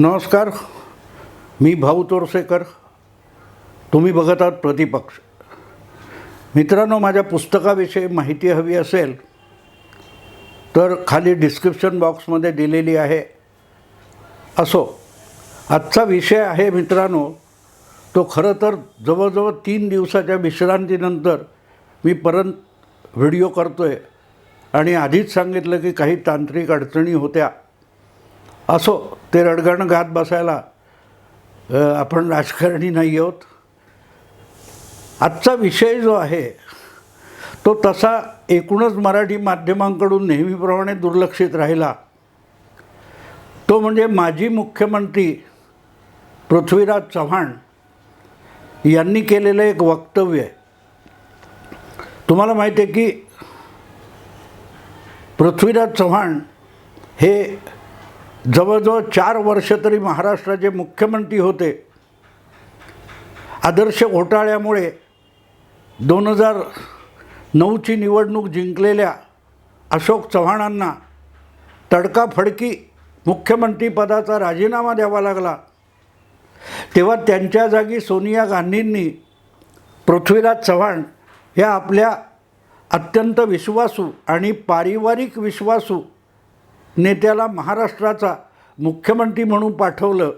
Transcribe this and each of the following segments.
नमस्कार. मी भाऊ तोरसेकर. तुम्ही बघत आहात प्रतिपक्ष. मित्रांनो माझ्या पुस्तकाविषयी माहिती हवी असेल तर खाली डिस्क्रिप्शन बॉक्समध्ये दिलेली आहे. असो आजचा विषय आहे मित्रांनो तो खरं तर जवळजवळ तीन दिवसाच्या विश्रांतीनंतर मी परत व्हिडिओ करतो आहे आणि आधीच सांगितलं की काही तांत्रिक अडचणी होत्या. असो ते रडगण घात बसायला आपण राजकारणी नाही आहोत. आजचा विषय जो आहे तो तसा एकूणच मराठी माध्यमांकडून नेहमीप्रमाणे दुर्लक्षित राहिला. तो म्हणजे माजी मुख्यमंत्री पृथ्वीराज चव्हाण यांनी केलेलं एक वक्तव्य आहे. तुम्हाला माहिती आहे की पृथ्वीराज चव्हाण हे जवळजवळ चार वर्ष तरी महाराष्ट्राचे मुख्यमंत्री होते. आदर्श घोटाळ्यामुळे दोन हजार नऊची निवडणूक जिंकलेल्या अशोक चव्हाणांना तडकाफडकी मुख्यमंत्रीपदाचा राजीनामा द्यावा लागला. तेव्हा त्यांच्या जागी सोनिया गांधींनी पृथ्वीराज चव्हाण या आपल्या अत्यंत विश्वासू आणि पारिवारिक विश्वासू नेत्याला महाराष्ट्राचा मुख्यमंत्री म्हणून पाठवलं.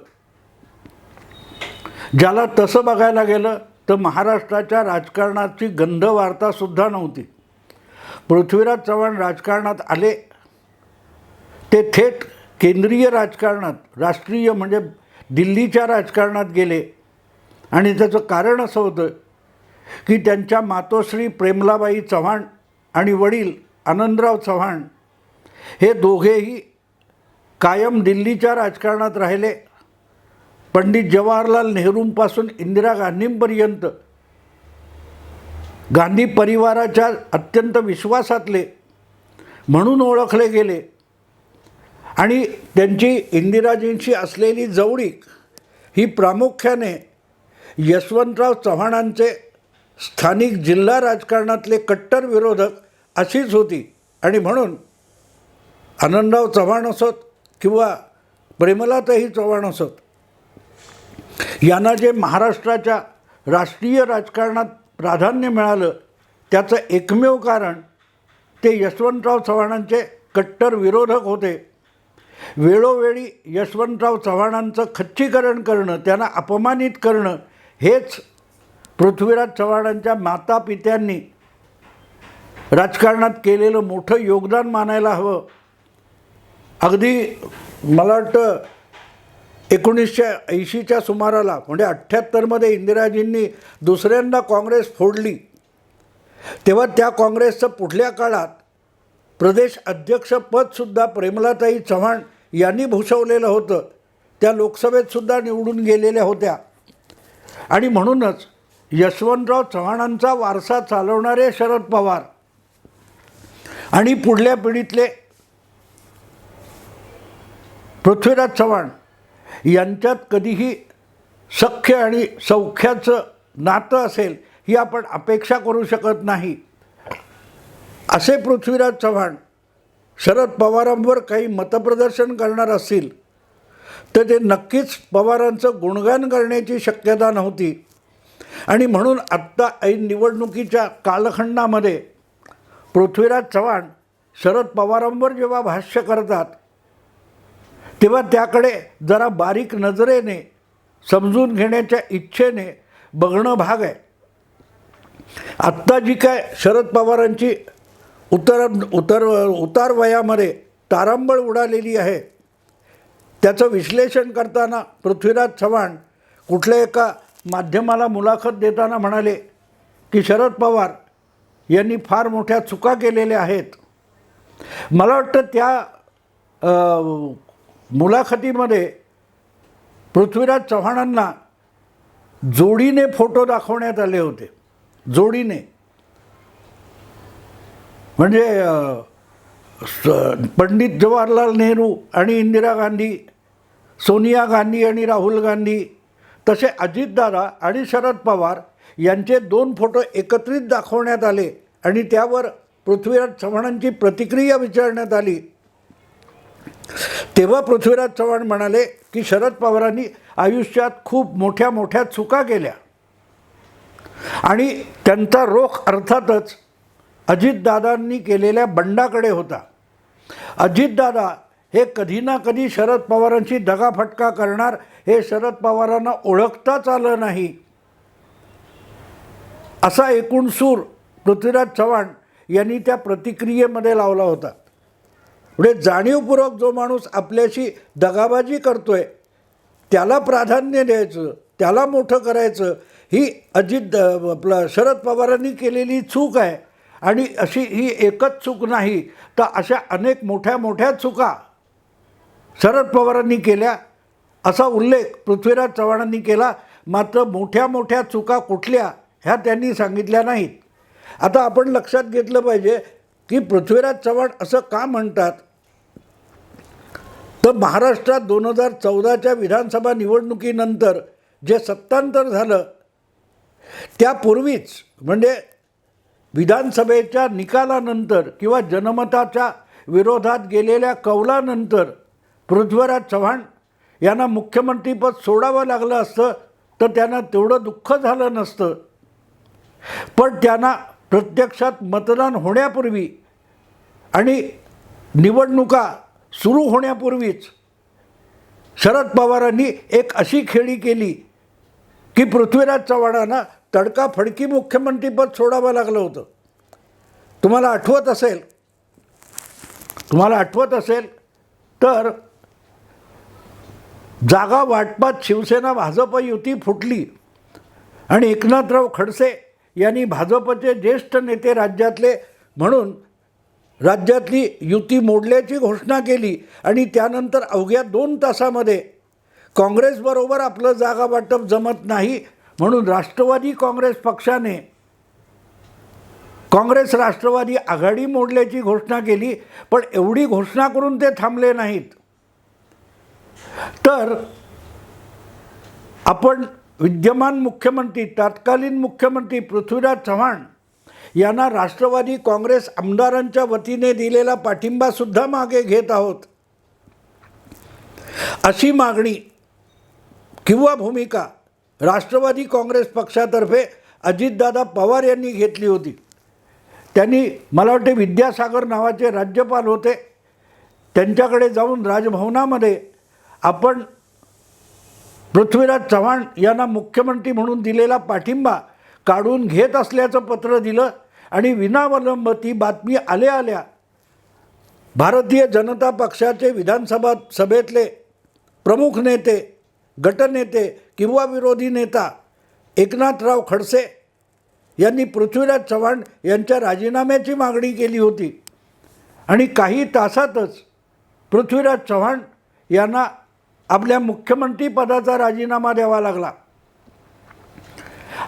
ज्याला तसं बघायला गेलं तर महाराष्ट्राच्या राजकारणाची गंध वार्तासुद्धा नव्हती. पृथ्वीराज चव्हाण राजकारणात आले. ते थेट केंद्रीय राजकारणात राष्ट्रीय म्हणजे दिल्लीच्या राजकारणात गेले. आणि त्याचं कारण असं होतं की त्यांच्या मातोश्री प्रेमलाबाई चव्हाण आणि वडील आनंदराव चव्हाण हे दोघेही कायम दिल्लीच्या राजकारणात राहिले. पंडित जवाहरलाल नेहरूंपासून इंदिरा गांधींपर्यंत गांधी परिवाराच्या अत्यंत विश्वासातले म्हणून ओळखले गेले आणि त्यांची इंदिराजींशी असलेली जवळीक ही प्रामुख्याने यशवंतराव चव्हाणांचे स्थानिक जिल्हा राजकारणातले कट्टर विरोधक अशीच होती आणि म्हणून आनंदराव चव्हाण असोत किंवा प्रेमलाताई चव्हाण असोत यांना जे महाराष्ट्राच्या राष्ट्रीय राजकारणात प्राधान्य मिळालं त्याचं एकमेव कारण ते यशवंतराव चव्हाणांचे कट्टर विरोधक होते. वेळोवेळी यशवंतराव चव्हाणांचं खच्चीकरण करणं त्यांना अपमानित करणं हेच पृथ्वीराज चव्हाणांच्या माता पित्यांनी राजकारणात केलेलं मोठं योगदान मानायला हवं. अगदी मला वाटतं एकोणीसशे ऐंशीच्या सुमाराला म्हणजे अठ्ठ्याहत्तरमध्ये इंदिराजींनी दुसऱ्यांदा काँग्रेस फोडली. तेव्हा त्या काँग्रेसचं पुढल्या काळात प्रदेश अध्यक्षपदसुद्धा प्रेमलाताई चव्हाण यांनी भूषवलेलं होतं. त्या लोकसभेतसुद्धा निवडून गेलेल्या होत्या. आणि म्हणूनच यशवंतराव चव्हाणांचा वारसा चालवणारे शरद पवार आणि पुढल्या पिढीतले पृथ्वीराज चव्हाण यांच्यात कधीही सख्य आणि सौख्याचं नातं असेल ही आपण अपेक्षा करू शकत नाही. असे पृथ्वीराज चव्हाण शरद पवारांवर काही मतप्रदर्शन करणार असतील तर ते नक्कीच पवारांचं गुणगान करण्याची शक्यता नव्हती. आणि म्हणून आत्ता ऐन निवडणुकीच्या कालखंडामध्ये पृथ्वीराज चव्हाण शरद पवारांवर जेव्हा भाष्य करतात तेव्हा त्याकडे जरा बारीक नजरेने समजून घेण्याच्या इच्छेने बघणं भाग आहे. आत्ता जी काय शरद पवारांची उतर उतर उतार वयामध्ये तारांबळ उडालेली आहे त्याचं विश्लेषण करताना पृथ्वीराज चव्हाण कुठल्या एका माध्यमाला मुलाखत देताना म्हणाले की शरद पवार यांनी फार मोठ्या चुका केलेल्या आहेत. मला वाटतं त्या मुलाखतीमध्ये पृथ्वीराज चव्हाणांना जोडीने फोटो दाखवण्यात आले होते. जोडीने. म्हणजे स- पंडित जवाहरलाल नेहरू आणि इंदिरा गांधी सोनिया गांधी आणि राहुल गांधी तसे अजितदादा आणि शरद पवार यांचे दोन फोटो एकत्रित दाखवण्यात आले आणि त्यावर पृथ्वीराज चव्हाणांची प्रतिक्रिया विचारण्यात आली. तेव्हा पृथ्वीराज चव्हाण म्हणाले की शरद पवारांनी आयुष्यात खूप मोठ्या मोठ्या चुका केल्या. आणि त्यांचा रोख अर्थातच अजितदादांनी केलेल्या बंडाकडे होता. अजितदादा हे कधी ना कधी शरद पवारांची दगाफटका करणार हे शरद पवारांना ओळखताच आलं नाही. असा एकूण सूर पृथ्वीराज चव्हाण यांनी त्या प्रतिक्रियेमध्ये लावला होता. म्हणजे जाणीवपूर्वक जो माणूस आपल्याशी दगाबाजी करतोय त्याला प्राधान्य द्यायचं त्याला मोठं करायचं ही अजित आपलं शरद पवारांनी केलेली चूक आहे. आणि अशी ही एकच चूक नाही तर अशा अनेक मोठ्या मोठ्या चुका शरद पवारांनी केल्या असा उल्लेख पृथ्वीराज चव्हाणांनी केला. मात्र मोठ्या मोठ्या चुका कुठल्या ह्या त्यांनी सांगितल्या नाहीत. आता आपण लक्षात घेतलं पाहिजे की पृथ्वीराज चव्हाण असं का म्हणतात? तर महाराष्ट्रात दोन हजार चौदाच्या विधानसभा निवडणुकीनंतर जे सत्तांतर झालं त्यापूर्वीच म्हणजे विधानसभेच्या निकालानंतर किंवा जनमताच्या विरोधात गेलेल्या कौलानंतर पृथ्वीराज चव्हाण यांना मुख्यमंत्रीपद सोडावं लागलं असतं तर त्यांना तेवढं दुःख झालं नसतं. पण त्यांना प्रत्यक्षात मतदान होण्यापूर्वी आणि निवडणुका सुरू होण्यापूर्वीच शरद पवारांनी एक अशी खेळी केली की पृथ्वीराज चव्हाणांना तडकाफडकी मुख्यमंत्रीपद सोडावं लागलं होतं. तुम्हाला आठवत असेल तुम्हाला आठवत असेल तर जागा वाटपात शिवसेना भाजप युती फुटली. आणि एकनाथराव खडसे यांनी भाजपचे ज्येष्ठ नेते राज्यातले म्हणून राज्यातली युती मोडल्याची घोषणा केली आणि त्यानंतर अवघ्या दोन तासामध्ये काँग्रेसबरोबर आपलं जागा वाटप जमत नाही म्हणून राष्ट्रवादी काँग्रेस पक्षाने काँग्रेस राष्ट्रवादी आघाडी मोडल्याची घोषणा केली पण एवढी घोषणा करून ते थांबले नाहीत. तर आपण विद्यमान मुख्यमंत्री तत्कालीन मुख्यमंत्री पृथ्वीराज चव्हाण यांना राष्ट्रवादी काँग्रेस आमदारांच्या वतीने दिलेला पाठिंबासुद्धा मागे घेत आहोत. अशी मागणी किंवा भूमिका राष्ट्रवादी काँग्रेस पक्षातर्फे अजितदादा पवार यांनी घेतली होती. त्यांनी मला वाटते विद्यासागर नावाचे राज्यपाल होते. त्यांच्याकडे जाऊन राजभवनामध्ये आपण पृथ्वीराज चव्हाण यांना मुख्यमंत्री म्हणून दिलेला पाठिंबा काढून घेत असल्याचं पत्र दिलं आणि विनावलंब ती बातमी आल्या आल्या भारतीय जनता पक्षाचे विधानसभा सभेतले प्रमुख नेते गटनेते किंवा विरोधी नेता एकनाथराव खडसे यांनी पृथ्वीराज चव्हाण यांच्या राजीनाम्याची मागणी केली होती. आणि काही तासातच पृथ्वीराज चव्हाण यांना आपल्या मुख्यमंत्रीपदाचा राजीनामा द्यावा लागला.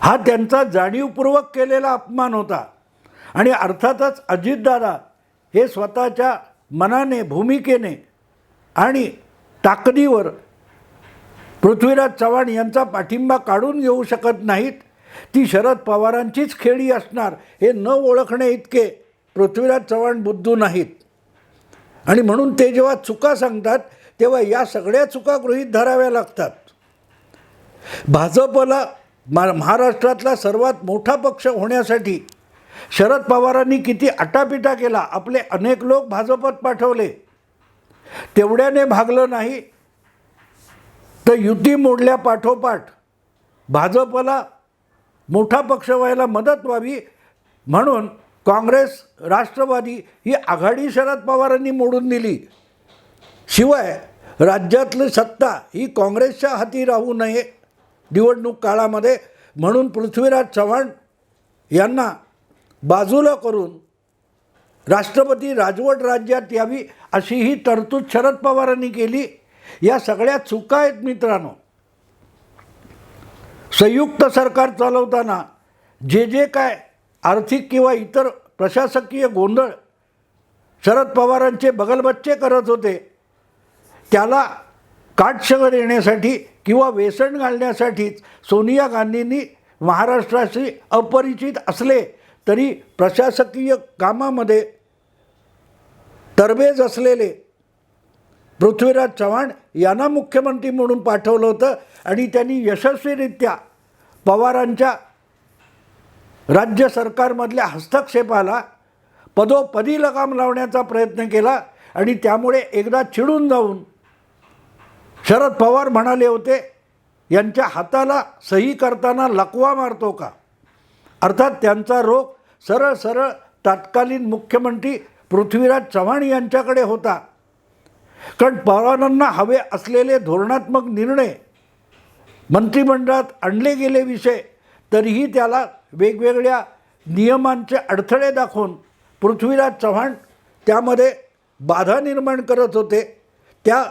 हा त्यांचा जाणीवपूर्वक केलेला अपमान होता. आणि अर्थातच अजितदादा हे स्वतःच्या मनाने भूमिकेने आणि ताकदीवर पृथ्वीराज चव्हाण यांचा पाठिंबा काढून घेऊ शकत नाहीत ती शरद पवारांचीच खेळी असणार हे न ओळखणे इतके पृथ्वीराज चव्हाण बुद्धू नाहीत. आणि म्हणून ते जेव्हा चुका सांगतात तेव्हा या सगळ्या चुका गृहीत धराव्या लागतात. भाजपला मा महाराष्ट्रातला सर्वात मोठा पक्ष होण्यासाठी शरद पवारांनी किती आटापिटा केला आपले अनेक लोक भाजपत पाठवले. तेवढ्याने भागलं नाही. तर युती मोडल्या पाठोपाठ भाजपला मोठा पक्ष व्हायला मदत व्हावी म्हणून काँग्रेस राष्ट्रवादी ही आघाडी शरद पवारांनी मोडून दिली. शिवाय राज्यातली सत्ता ही काँग्रेसच्या हाती राहू नये निवडणूक काळामध्ये म्हणून पृथ्वीराज चव्हाण यांना बाजूला करून राष्ट्रपती राजवट राज्यात यावी अशी ही तरतूद शरद पवारांनी केली. या सगळ्या चुका आहेत मित्रांनो. संयुक्त सरकार चालवताना जे जे काय आर्थिक किंवा इतर प्रशासकीय गोंधळ शरद पवारांचे बगलबच्चे करत होते त्याला काटशह देण्यासाठी किंवा वेसण घालण्यासाठीच सोनिया गांधींनी महाराष्ट्राशी अपरिचित असले तरी प्रशासकीय कामामध्ये तरबेज असलेले पृथ्वीराज चव्हाण यांना मुख्यमंत्री म्हणून पाठवलं होतं आणि त्यांनी यशस्वीरित्या पवारांच्या राज्य सरकारमधल्या हस्तक्षेपाला पदोपदी लगाम लावण्याचा प्रयत्न केला आणि त्यामुळे एकदा चिडून जाऊन शरद पवार म्हणाले होते यांच्या हाताला सही करताना लकवा मारतो का? अर्थात त्यांचा रोग सरळ सरळ तत्कालीन मुख्यमंत्री पृथ्वीराज चव्हाण यांच्याकडे होता. कारण पवारांना हवे असलेले धोरणात्मक निर्णय मंत्रिमंडळात आणले गेले विषय तरीही त्याला वेगवेगळ्या नियमांचे अडथळे दाखवून पृथ्वीराज चव्हाण त्यामध्ये बाधा निर्माण करत होते. त्या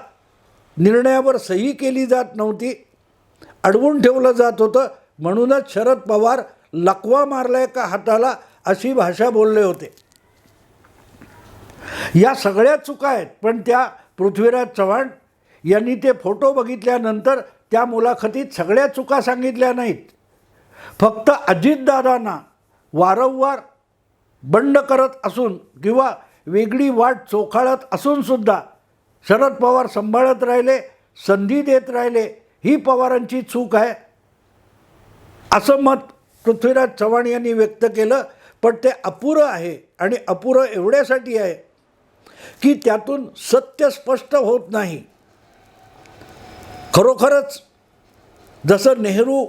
निर्णयावर सही केली जात नव्हती. अडवून ठेवलं जात होतं. म्हणूनच शरद पवार लकवा मारलाय का हाताला अशी भाषा बोलले होते. या सगळ्या चुका आहेत. पण त्या पृथ्वीराज चव्हाण यांनी ते फोटो बघितल्यानंतर त्या मुलाखतीत सगळ्या चुका सांगितल्या नाहीत. फक्त अजितदादांना वारंवार बंड करत असून किंवा वेगळी वाट चोखाळत असूनसुद्धा शरद पवार सांभाळत राहिले संधी देत राहिले ही पवारांची चूक आहे. असं मत पृथ्वीराज चव्हाण यांनी व्यक्त केलं पण ते अपुरं आहे आणि अपुरं एवढ्यासाठी आहे की त्यातून सत्य स्पष्ट होत नाही. खरोखरच जसं नेहरू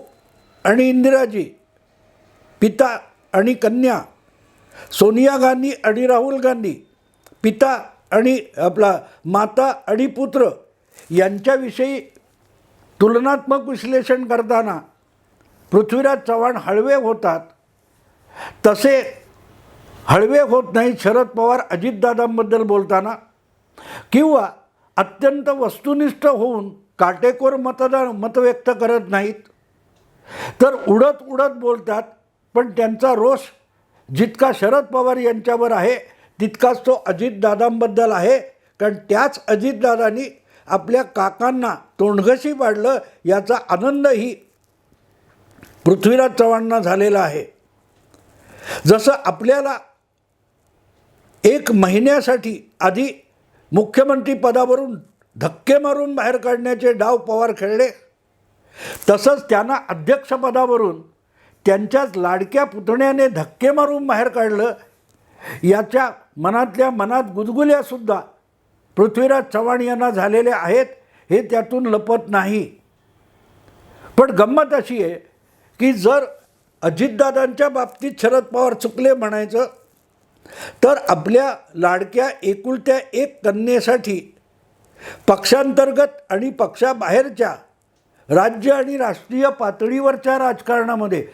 आणि इंदिराजी पिता आणि कन्या सोनिया गांधी आणि राहुल गांधी पिता आणि आपला माता आणि पुत्र यांच्याविषयी तुलनात्मक विश्लेषण करताना पृथ्वीराज चव्हाण हळवे होतात. तसे हळवे होत नाहीत शरद पवार अजितदादांबद्दल बोलताना. किंवा अत्यंत वस्तुनिष्ठ होऊन काटेकोर मतदान मत व्यक्त करत नाहीत. तर उडत उडत बोलतात पण त्यांचा रोष जितका शरद पवार यांच्यावर आहे तितकाच तो अजितदादांबद्दल आहे. कारण त्याच अजितदादांनी आपल्या काकांना तोंडघशी पाडलं याचा आनंदही पृथ्वीराज चव्हाणांना झालेला आहे. जसं आपल्याला एक महिन्यासाठी आधी मुख्यमंत्री पदावरून धक्के मारून बाहेर काढण्याचे डाव पवार खेळले तसंच त्यांना अध्यक्षपदावरून त्यांच्याच लाडक्या पुतण्याने धक्के मारून बाहेर काढलं याच्या मनातल्या मनात गुदगुल्यासुद्धा पृथ्वीराज चव्हाण यांना झालेल्या आहेत हे त्यातून लपत नाही. पण गंमत अशी आहे की जर अजितदादांच्या बाबतीत शरद पवार चुकले म्हणायचं तर आपल्या लाडक्या एकुलत्या एक कन्येसाठी पक्षांतर्गत आणि पक्षाबाहेरच्या राज्य आणि राष्ट्रीय पातळीवरच्या राजकारणामध्ये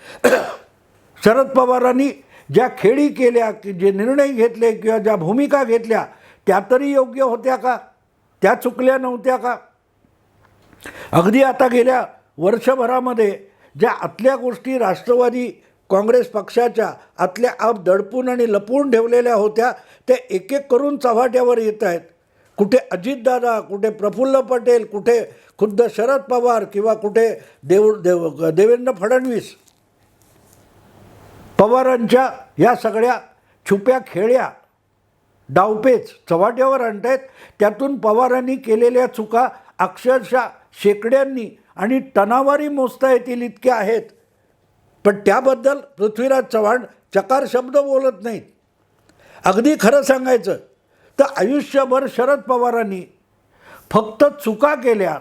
शरद पवारांनी ज्या खेळी केल्या की जे निर्णय घेतले किंवा ज्या भूमिका घेतल्या त्या तरी योग्य होत्या का? त्या चुकल्या नव्हत्या का? अगदी आता गेल्या वर्षभरामध्ये ज्या आतल्या गोष्टी राष्ट्रवादी काँग्रेस पक्षाच्या आतल्या आप दडपून आणि लपवून ठेवलेल्या होत्या त्या एक एक करून चव्हाट्यावर येत आहेत. कुठे अजितदादा कुठे प्रफुल्ल पटेल कुठे खुद्द शरद पवार किंवा कुठे देव देव देवेंद्र फडणवीस पवारांच्या या सगळ्या छुप्या खेळ्या डावपेच चव्हाट्यावर आणतायत. त्यातून पवारांनी केलेल्या चुका अक्षरशः शेकड्यांनी आणि टनावारी मोजता येतील इतक्या आहेत. पण त्याबद्दल पृथ्वीराज चव्हाण चकार शब्द बोलत नाहीत. अगदी खरं सांगायचं तर आयुष्यभर शरद पवारांनी फक्त चुका केल्या.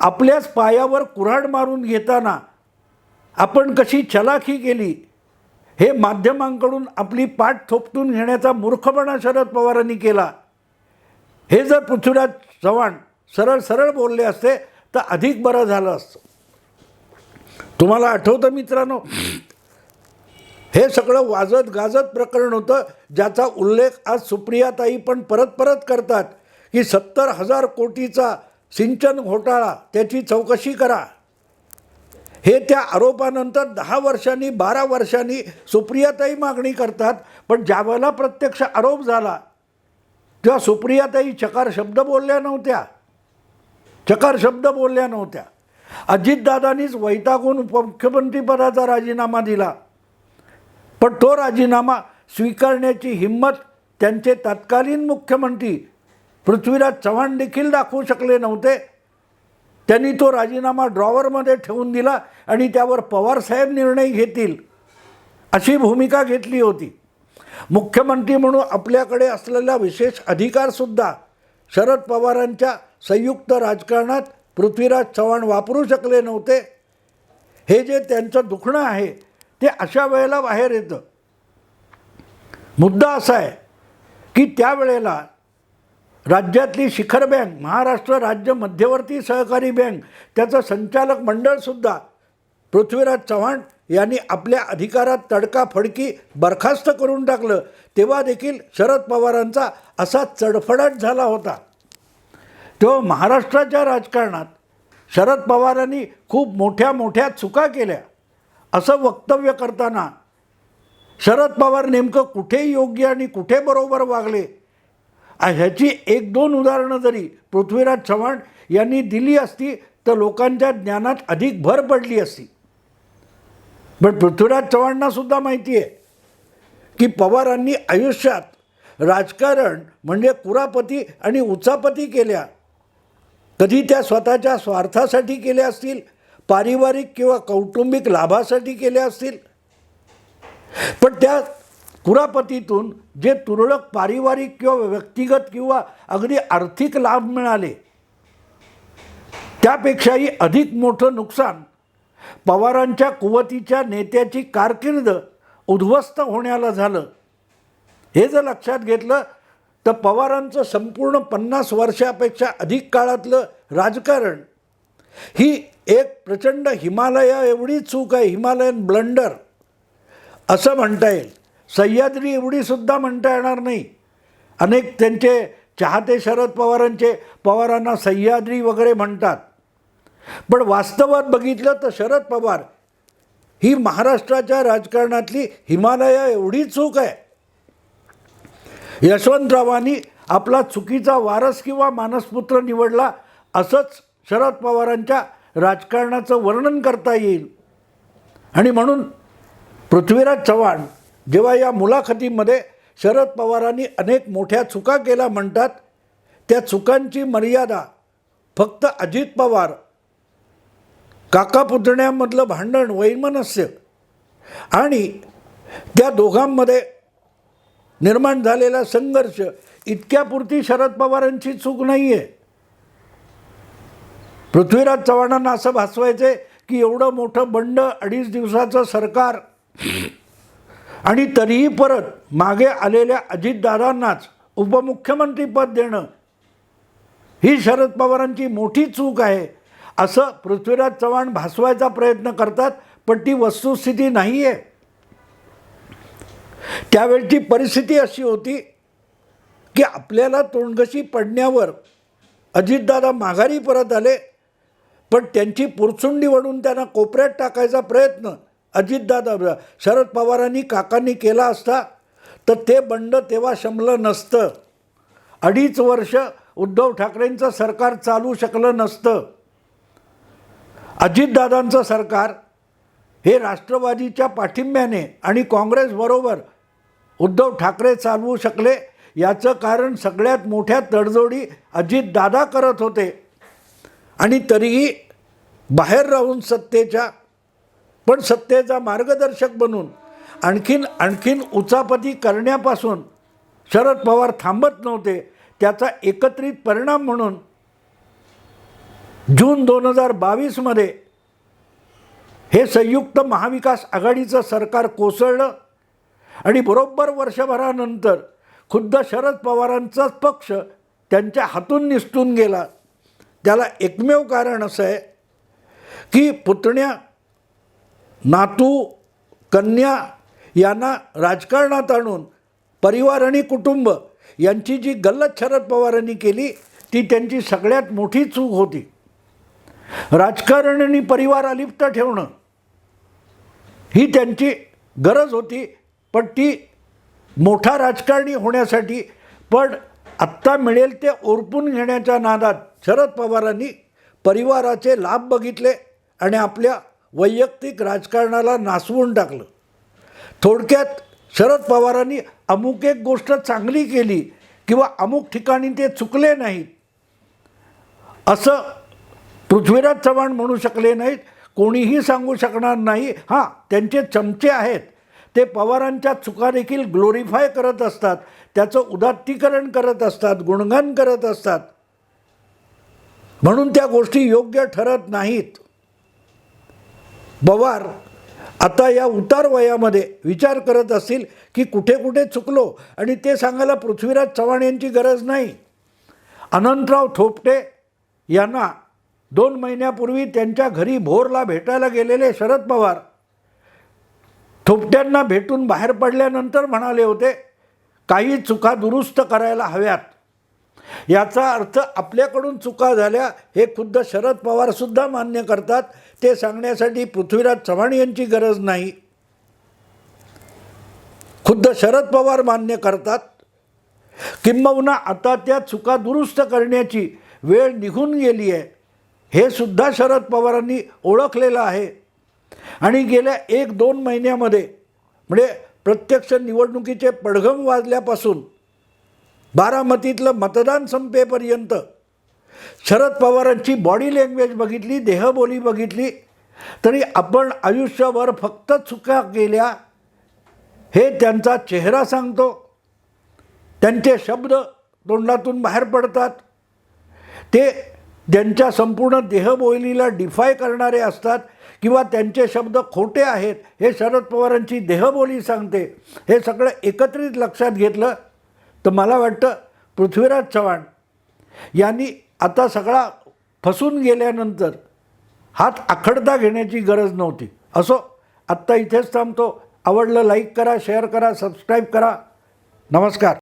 आपल्याच पायावर कुऱ्हाड मारून घेताना आपण कशी चलाखी केली? हे माध्यमांकडून आपली पाठ थोपटून घेण्याचा मूर्खपणा शरद पवारांनी केला. हे जर पृथ्वीराज चव्हाण सरळ सरळ बोलले असते तर अधिक बरं झालं असतं. तुम्हाला आठवतं मित्रांनो हे सगळं वाजत गाजत प्रकरण होतं ज्याचा उल्लेख आज सुप्रियाताई पण परत परत करतात की सत्तर हजार कोटीचा सिंचन घोटाळा त्याची चौकशी करा. हे त्या आरोपानंतर दहा वर्षांनी बारा वर्षांनी सुप्रियाताई मागणी करतात. पण ज्यावेळेला प्रत्यक्ष आरोप झाला तेव्हा सुप्रियाताई चकार शब्द बोलल्या नव्हत्या. चकार शब्द बोलल्या नव्हत्या. अजितदादांनीच वैतागून उपमुख्यमंत्रीपदाचा राजीनामा दिला. पण तो राजीनामा स्वीकारण्याची हिंमत त्यांचे तत्कालीन मुख्यमंत्री पृथ्वीराज चव्हाण देखील दाखवू शकले नव्हते. त्यांनी तो राजीनामा ड्रॉवरमध्ये ठेवून दिला आणि त्यावर पवारसाहेब निर्णय घेतील अशी भूमिका घेतली होती. मुख्यमंत्री म्हणून आपल्याकडे असलेला विशेष अधिकारसुद्धा शरद पवारांच्या संयुक्त राजकारणात पृथ्वीराज चव्हाण वापरू शकले नव्हते. हे जे त्यांचं दुखणं आहे ते अशा वेळेला बाहेर येतं. मुद्दा असा आहे की त्यावेळेला राज्यातली शिखर बँक महाराष्ट्र राज्य मध्यवर्ती सहकारी बँक त्याचं संचालक मंडळसुद्धा पृथ्वीराज चव्हाण यांनी आपल्या अधिकारात तडकाफडकी बरखास्त करून टाकलं. तेव्हा देखील शरद पवारांचा असा चडफडाट झाला होता. तेव्हा महाराष्ट्राच्या राजकारणात शरद पवारांनी खूप मोठ्या मोठ्या चुका केल्या. असं वक्तव्य करताना शरद पवार नेमकं कुठे योग्य आणि कुठे बरोबर वागले? ह्याची एक दोन उदाहरणं जरी पृथ्वीराज चव्हाण यांनी दिली असती तर लोकांच्या ज्ञानात अधिक भर पडली असती. पण पृथ्वीराज चव्हाणांना सुद्धा माहिती आहे की पवारांनी आयुष्यात राजकारण म्हणजे कुरापती आणि उचापती केल्या. कधी त्या स्वतःच्या स्वार्थासाठी केल्या असतील पारिवारिक किंवा कौटुंबिक लाभासाठी केल्या असतील. पण त्या कुरापतीतून जे तुरळक पारिवारिक किंवा व्यक्तिगत किंवा अगदी आर्थिक लाभ मिळाले त्यापेक्षाही अधिक मोठं नुकसान पवारांच्या कुवतीच्या नेत्याची कारकीर्द उद्ध्वस्त होण्याला झालं. हे जर लक्षात घेतलं तर पवारांचं संपूर्ण पन्नास वर्षापेक्षा अधिक काळातलं राजकारण ही एक प्रचंड हिमालया एवढी चूक आहे हिमालयन ब्लंडर असं म्हणता येईल. सह्याद्री एवढीसुद्धा म्हणता येणार नाही. अनेक त्यांचे चाहते शरद पवारांचे पवारांना सह्याद्री वगैरे म्हणतात. पण वास्तवात बघितलं तर शरद पवार ही महाराष्ट्राच्या राजकारणातली हिमालया एवढी चूक आहे. यशवंतरावांनी आपला चुकीचा वारस किंवा मानसपुत्र निवडला असंच शरद पवारांच्या राजकारणाचं वर्णन करता येईल. आणि म्हणून पृथ्वीराज चव्हाण जेव्हा या मुलाखतीमध्ये शरद पवारांनी अनेक मोठ्या चुका केल्या म्हणतात त्या चुकांची मर्यादा फक्त अजित पवार काका पुतण्यामधलं भांडण वैमनस्य आणि त्या दोघांमध्ये निर्माण झालेला संघर्ष इतक्यापुरती शरद पवारांची चूक नाही आहे पृथ्वीराज चव्हाणांना असं भासवायचं की एवढं मोठं बंड अडीच दिवसाचं सरकार आणि तरीही परत मागे आलेल्या अजितदादांनाच उपमुख्यमंत्रीपद देणं ही शरद पवारांची मोठी चूक आहे. असं पृथ्वीराज चव्हाण भासवायचा प्रयत्न करतात पण ती वस्तुस्थिती नाही आहे त्यावेळची परिस्थिती अशी होती की आपल्याला तोंडगशी पडण्यावर अजितदादा माघारी परत आले पण त्यांची पुरचुंडी वडून त्यांना कोपऱ्यात टाकायचा प्रयत्न अजितदादा शरद पवारांनी काकांनी केला असता तर ते बंड तेव्हा शमलं नसतं. अडीच वर्ष उद्धव ठाकरेंचं सरकार चालू शकलं नसतं. अजितदादांचं सरकार हे राष्ट्रवादीच्या पाठिंब्याने आणि काँग्रेसबरोबर उद्धव ठाकरे चालवू शकले याचं कारण सगळ्यात मोठ्या तडजोडी अजितदादा करत होते. आणि तरीही बाहेर राहून सत्तेच्या पण सत्तेचा मार्गदर्शक बनून आणखीन आणखीन उचापती करण्यापासून शरद पवार थांबत नव्हते त्याचा एकत्रित परिणाम म्हणून जून दोन हजार बावीसमध्ये हे संयुक्त महाविकास आघाडीचं सरकार कोसळलं आणि बरोबर वर्षभरानंतर खुद्द शरद पवारांचाच पक्ष त्यांच्या हातून निसटून गेला. त्याला एकमेव कारण असं आहे की पुतण्या नातू कन्या यांना राजकारणात आणून परिवार आणि कुटुंब यांची जी गल्लत शरद पवारांनी केली ती त्यांची सगळ्यात मोठी चूक होती. राजकारण आणि परिवार अलिप्त ठेवणं ही त्यांची गरज होती पण ती मोठा राजकारणी होण्यासाठी पण आत्ता मिळेल ते ओरपून घेण्याच्या नादात शरद पवारांनी परिवाराचे लाभ बघितले आणि आपल्या वैयक्तिक राजकारणाला नासवून टाकलं. थोडक्यात शरद पवारांनी अमुक एक गोष्ट चांगली केली किंवा अमुक ठिकाणी ते चुकले नाहीत. असं पृथ्वीराज चव्हाण म्हणू शकले नाहीत कोणीही सांगू शकणार नाही. हां त्यांचे चमचे आहेत. ते पवारांच्या चुका देखील ग्लोरीफाय करत असतात. त्याचं उदात्तीकरण करत असतात गुणगान करत असतात. म्हणून त्या गोष्टी योग्य ठरत नाहीत. बवार आता या उतार वयामध्ये विचार करत असतील की कुठे कुठे चुकलो आणि ते सांगायला पृथ्वीराज चव्हाण यांची गरज नाही. अनंतराव थोपटे यांना दोन महिन्यापूर्वी त्यांच्या घरी भोरला भेटायला गेलेले शरद पवार थोपट्यांना भेटून बाहेर पडल्यानंतर म्हणाले होते काही चुका दुरुस्त करायला हव्यात. याचा अर्थ आपल्याकडून चुका झाल्या हे खुद्द शरद पवारसुद्धा मान्य करतात ते सांगण्यासाठी पृथ्वीराज चव्हाण यांची गरज नाही. खुद्द शरद पवार मान्य करतात. किंबहुना आता त्या चुका दुरुस्त करण्याची वेळ निघून गेली आहे. हे सुद्धा शरद पवारांनी ओळखलेलं आहे. आणि गेल्या एक दोन महिन्यामध्ये म्हणजे प्रत्यक्ष निवडणुकीचे पडघम वाजल्यापासून बारामतीतलं मतदान संपेपर्यंत शरद पवारांची बॉडी लँग्वेज बघितली देहबोली बघितली तरी आपण आयुष्यभर फक्त चुका केल्या हे त्यांचा चेहरा सांगतो. त्यांचे शब्द तोंडातून बाहेर पडतात. ते त्यांच्या संपूर्ण देहबोलीला डिफाय करणारे असतात किंवा त्यांचे शब्द खोटे आहेत हे शरद पवारांची देहबोली सांगते. हे सगळं एकत्रित लक्षात घेतलं तर मला वाटतं पृथ्वीराज चव्हाण यांनी आता सगळा फसून गेल्यानंतर हात आखडता घेण्याची गरज नव्हती. असो आत्ता इथेच थांबतो. आवडलं लाईक करा शेअर करा सबस्क्राईब करा. नमस्कार.